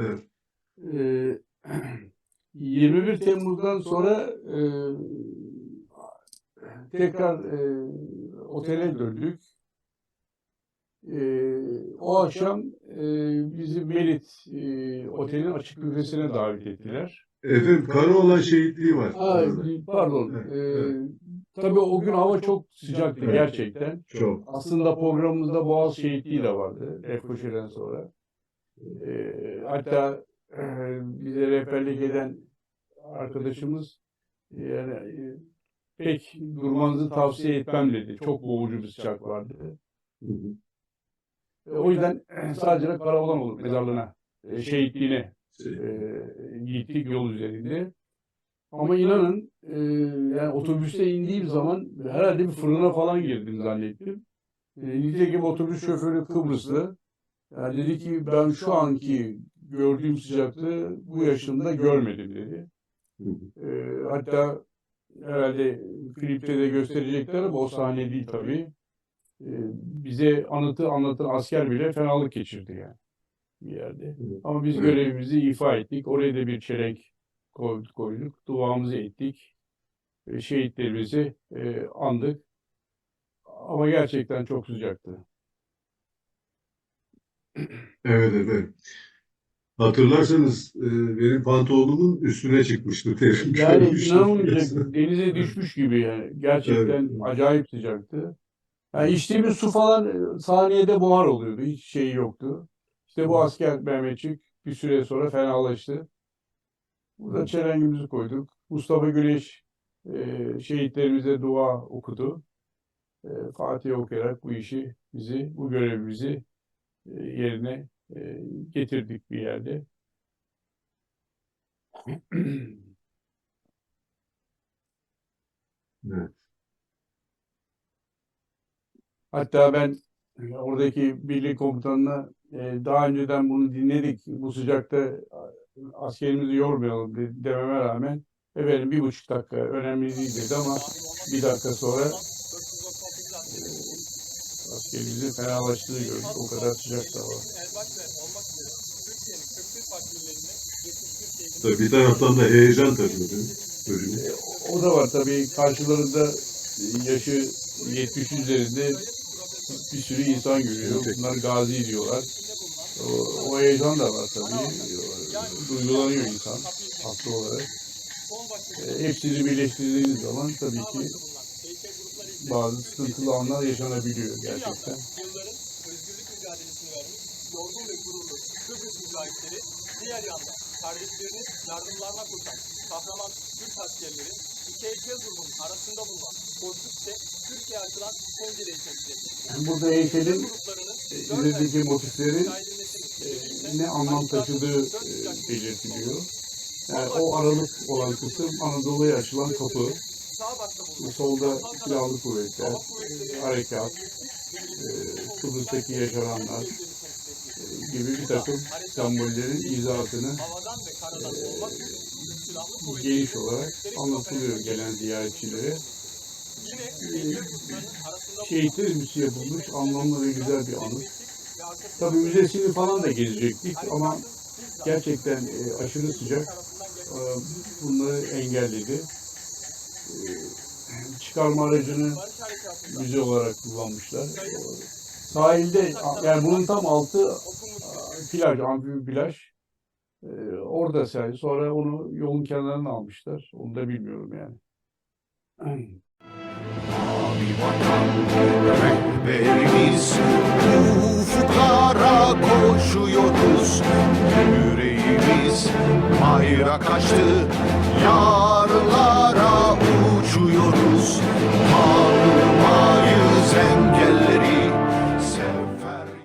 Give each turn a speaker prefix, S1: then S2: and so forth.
S1: Evet.
S2: Ee, 21 Temmuz'dan sonra e, tekrar e, otele döndük. E, o akşam e, bizi Merit e, otelin açık büfesine davet ettiler.
S1: Efendim Karaoğlan şehitliği var.
S2: Ha,
S1: orada.
S2: pardon.
S1: Evet,
S2: E, tabii o gün hava çok sıcaktı
S1: Evet.
S2: gerçekten.
S1: Çok.
S2: Aslında programımızda Boğaz Şehitliği de vardı. Lefkoşa'dan sonra. E, hatta e, bize rehberlik eden arkadaşımız yani e, pek durmanızı tavsiye etmem dedi. Çok boğucu bir sıcak.
S1: Hı hı.
S2: E, o yüzden sadece Karaoğlan olur mezarlığına, e, şehitliğine
S1: Şey,
S2: e, gittik yol üzerinde. Ama inanın e, yani otobüste indiğim zaman herhalde bir fırına falan girdim zannettim. E, nitekim otobüs şoförü Kıbrıslı. Yani dedi ki ben şu anki gördüğüm sıcaklığı bu yaşımda görmedim dedi. E, hatta herhalde klipte de gösterecekler ama o sahne değil tabii. E, bize anıtı anlatan asker bile fenalık geçirdi yani bir yerde. Ama biz görevimizi ifa ettik. Oraya da bir çelenk koyduk. Duamızı ettik. E, Şehitlerimizi e, andık. Ama gerçekten çok sıcaktı.
S1: Evet efendim. Hatırlarsanız e, benim pantolonumun üstüne çıkmıştı terim.
S2: Yani
S1: Görmüştüm.
S2: inanılmayacak denize düşmüş gibi yani. Gerçekten
S1: Evet.
S2: acayip sıcaktı. Yani içtiğimiz su falan e, saniyede buhar oluyordu. Hiç şey yoktu. İşte bu asker Mehmetçik bir süre sonra fenalaştı. Burada çelengimizi koyduk. Mustafa Güneş e, şehitlerimize dua okudu. E, Fatiha okuyarak bu işi bizi, bu görevimizi yerine e, getirdik bir yerde.
S1: Evet.
S2: Hatta ben e, oradaki birlik komutanına e, daha önceden bunu dinledik. Bu sıcakta e, askerimizi yormayalım de- dememe rağmen efendim bir buçuk dakika önemli değil dedi ama bir dakika sonra e, askerimizin fenalaştığını gördük. O kadar sıcaktı hava.
S1: Tabii bir taraftan da heyecan tabii. Bölümü.
S2: E, O da var tabii karşılarında yaşı 70 üzerinde bir sürü insan görüyor. Bunlar gazi diyorlar. O, o heyecan da var tabii. Duygulanıyor insan haklı olarak. E, hepsini birleştirdiğiniz zaman tabii ki bazı sıkıntılı anlar yaşanabiliyor gerçekten.
S3: yılların özgürlük mücadelesini vermiş, yorgun ve gururlu Kıbrıs mücahitleri, diğer yanda kardeşlerini yardımlarına koşan kahraman Türk askerleri, iki heykel grubunun arasında bulunan Korkut'te Türkiye açılan pencereyi temsil ediyor.
S2: Burada heykelin e, üzerindeki
S3: ay
S2: motiflerin e, ne anlam taşıdığı e, belirtiliyor. Yani o aralık olan kısım Anadolu'ya açılan kapı. Solda silahlı kuvvetler, harekat, e, Kıbrıs'taki yaşananlar e, gibi bir takım sembollerin izahatını
S3: kuvvetleri
S2: geniş olarak anlatılıyor gelen ziyaretçilere.
S3: gruplarının arasında
S2: Şehitlerimiz yapılmış anlamlı ve güzel bir
S3: arkasında
S2: Tabii müzesini falan da gezecektik ama gerçekten e, aşırı sıcak e, bunları engelledi. E, çıkarma aracını müze olarak kullanmışlar. Sahilde yani bunun tam altı a, plaj, amfi bir plaj. E, orada sadece. Sonra onu yolun kenarına almışlar. Onu da bilmiyorum yani.
S4: Mavi vatan rehberimiz Ufuklara koşuyoruz Yüreğimiz bayrak açtı Yarlara Deus.